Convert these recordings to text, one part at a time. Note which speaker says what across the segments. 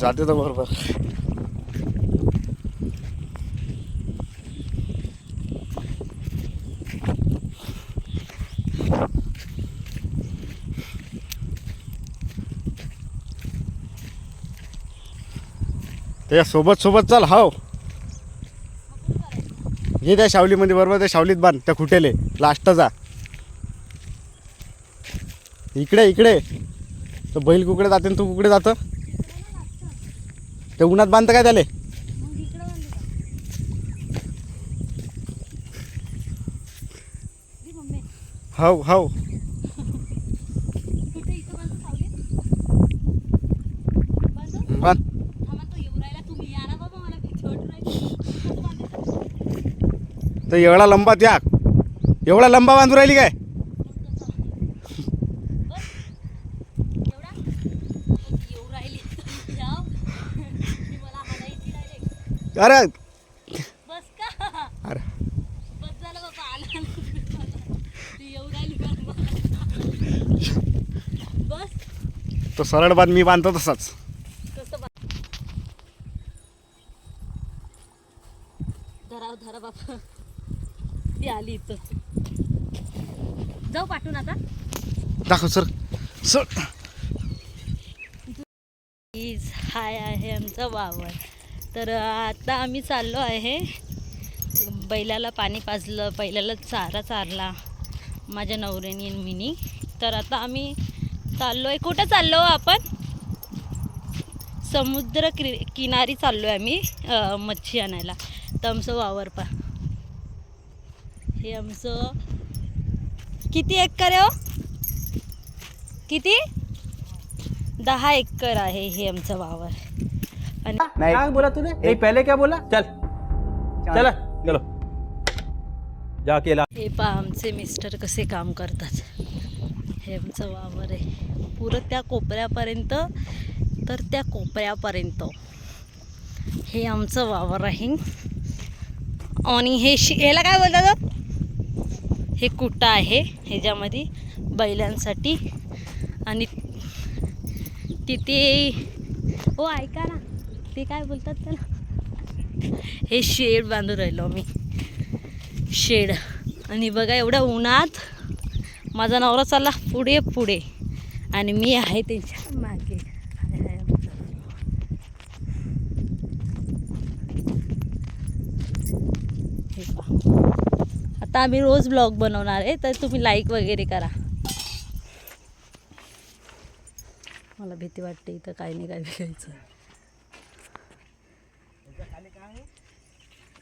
Speaker 1: जाते तर बरोबर. त्या सोबत सोबत चाल हाव. ये त्या शावलीमध्ये बरोबर त्या शावलीत बांध त्या खुटेले. लास्टचा इकडे इकडे. तर बैल कुकडे जाते तू कुकडे जातं? ते उन्हात बांधतं काय त्याले? हाव हाव. बांध. तर एवढा लंबा त्या एवढा लंबा बांधून राहिली काय? अरे.
Speaker 2: बस का?
Speaker 1: अरे.
Speaker 2: बस झालं बाबा आला ती
Speaker 1: सरळ बांध मी बांधतो तसाच.
Speaker 2: धराव धरा ती आली इथं. जाऊ पाठवून आता.
Speaker 1: दाखव सर. सर.
Speaker 2: प्लीज हाय आहे आमचा वावर तर आता आम्ही चाललो आहे. बैलाला पाणी पाजलं बैलाला चारा चारला. माझ्या नवऱ्यानी मिनी. तर आता आम्ही चाललो आहे. कुठं चाललो हो आपण? समुद्र कि किनारी चाललो आहे आम्ही मच्छी आणायला. तर आमचं वावर पा हे आमचं किती एकर आहे हो? किती? दहा एकर आहे हे आमचं वावर. आणि
Speaker 3: क्या बोला तूने नहीं पहले क्या बोला? चल. चल. चलो. जा अकेला
Speaker 2: हे पा आमचे मिस्टर कसे काम करतात. हे आमचं वावर आहे. पुरं त्या कोपऱ्यापर्यंत तर त्या कोपऱ्यापर्यंत. हे आमचं वावर आहे. आणि हे शि याला काय बोलतात हो? हे कुटा आहे. ह्याच्यामध्ये बैलांसाठी. आणि तिथे हो ऐका ना. ते काय बोलतात त्याला? हे शेड बांधून राहिलो मी. शेड. आणि बघा एवढ्या उन्हात माझा नवरा चालला पुढे पुढे. आणि मी आहे त्यांच्या मागे. आहे आता आम्ही रोज ब्लॉग बनवणार आहे तर तुम्ही लाईक वगैरे करा. मला भीती वाटते इथं काही नाही काय बघायचं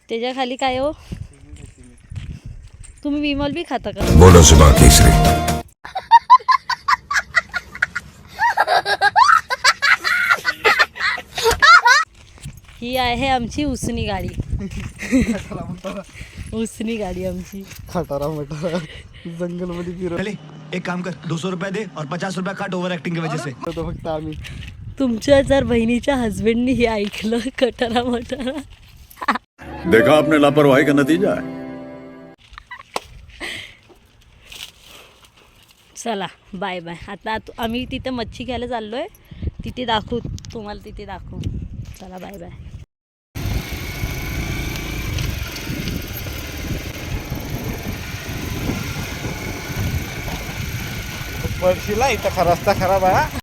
Speaker 2: त्याच्याखाली काय हो? तुम्ही विमल बी खाता का?
Speaker 4: बोलो सुबह केसरी.
Speaker 2: ही आहे आमची उसनी गाडी. उसनी गाडी आमची.
Speaker 1: खटारा मटारा. जंगलमध्ये फिरत.
Speaker 5: पहले एक काम कर दो सौ रुपया दे और पचास रुपया काट ओवर एक्टिंग की वजह से.
Speaker 1: फक्त आम्ही.
Speaker 2: तुमच्या जर बहिणीच्या हस्बंडनी हे ऐकलं कटारा मटारा.
Speaker 4: देखा आपने लापरवाही का नतीजा है।
Speaker 2: चला बाय बाय. आता तु- आम्ही तिथे मच्छी घ्यायला चाललो आहे तिथे दाखवू तुम्हाला तिथे दाखवू. चला बाय बाय.
Speaker 1: पळशीला इथं खरा रस्ता खराब आहे.